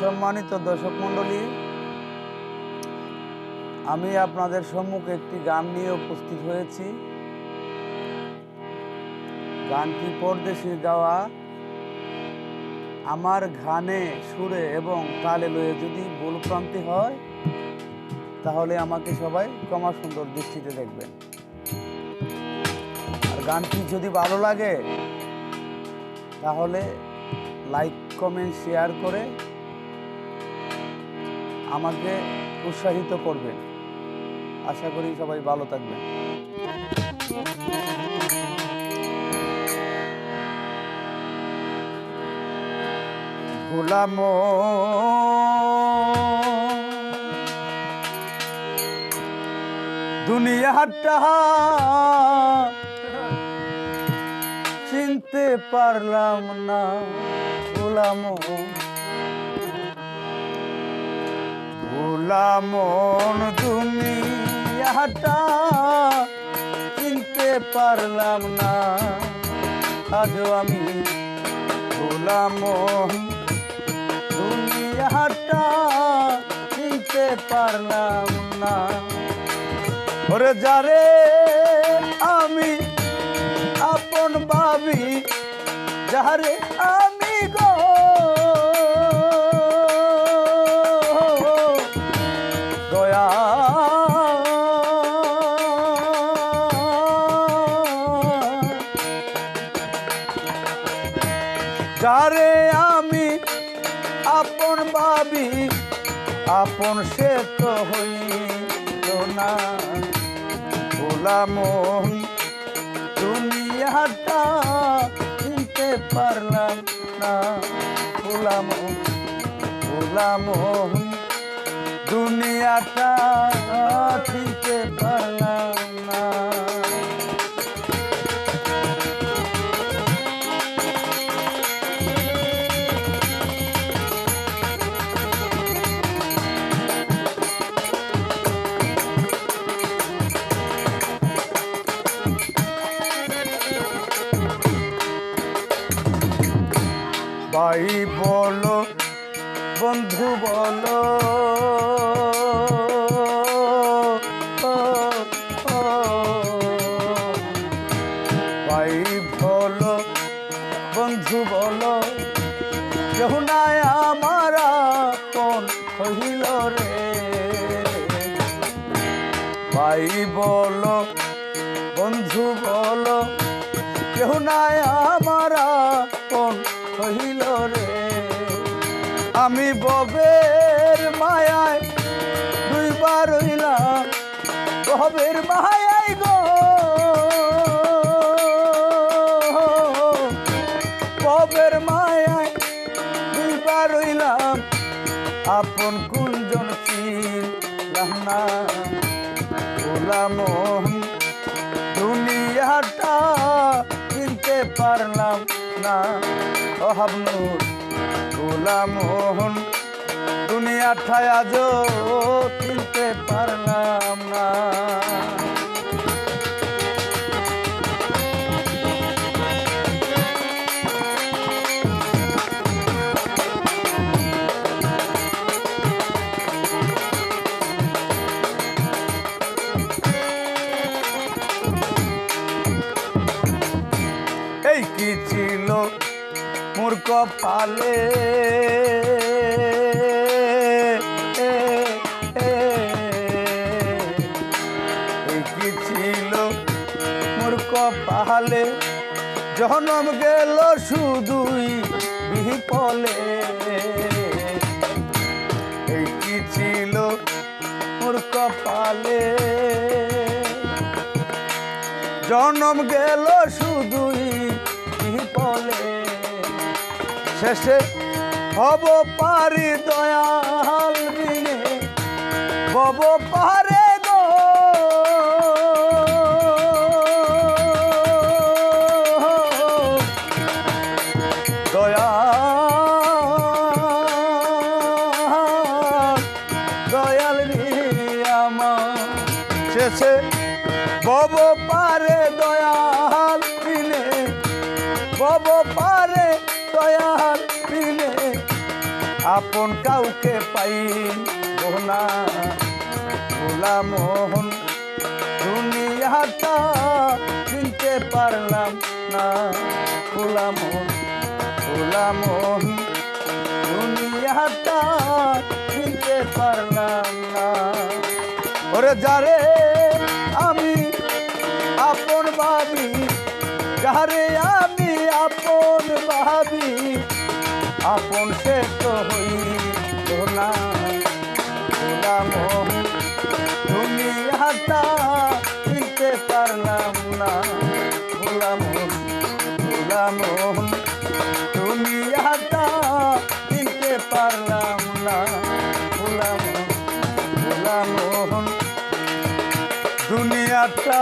সম্মানিত দর্শক মণ্ডলী, আমি আপনাদের সম্মুখে একটি গান নিয়ে উপস্থিত হয়েছি। গানটি পরদেশি গাওয়া, আমার ঘানে সুরে এবং তালে লয়ে যদি ভুলপ্রান্তি হয়, তাহলে আমাকে সবাই ক্ষমা সুন্দর দৃষ্টিতে দেখবেন। আর গানটি যদি ভালো লাগে, তাহলে লাইক, কমেন্ট, শেয়ার করে আমাকে উৎসাহিত করবেন আশা করি সবাই ভালো থাকবেন গোলাম দুনিয়াটা চিনতে পারলাম না। গোলাম গোলামন দুনিয়াটা চিনতে পারলাম না। আজও আমি গোলামন দুনিয়াটা চিনতে পারলাম না। ওরে যারে আমি আপন ভাবি যারে আমি যারে আমি আপন ভাবি, আপন সে তো হইল না। গোলাম দুনিয়াটা চিনতে পারলাম না। গোলাম গোলাম দুনিয়াটা চিনতে পারলাম ভাই, বলো, বন্ধু, বলো। ভাই, বলো, বন্ধু, বলো। কেউ নাই আমার কোন হইল রে। ভাই, বলো, বন্ধু, বলো। নাই আমার আমি ববের মায়ায় দুইবার হইলাম। ববের মায়ায় গো। ববের মায়ায় দুইবার হইলাম। আপন কুঞ্জন ছিলাম না। গোলাম দুনিয়াটা চিনতে পারলাম না। অহাবনুর গোলাম ঠায়া যো তিনতে পারলাম মোর কপালে কি ছিল মোর কপালে জনম গেল শুধুই বিপলে এই কি ছিল মোর কপালে জনম গেল শুধুই বিপলে শেষে হব পারি আপন কাউকে পাই না ভোলা মোহন। দুনিয়াটা চিনতে পারলাম না। ভোলা মোহন ভোলা মোহন। দুনিয়াটা চিনতে পারলাম না। ওরে যারে আমি আপন ভাবি, যারে আমি আপন ভাবি আপন সে তো হইল না। গোলাম দুনিয়াটা চিনতে পারলাম না। গোলাম গোলাম দুনিয়াটা চিনতে পারলাম না। গোলাম গোলাম দুনিয়াটা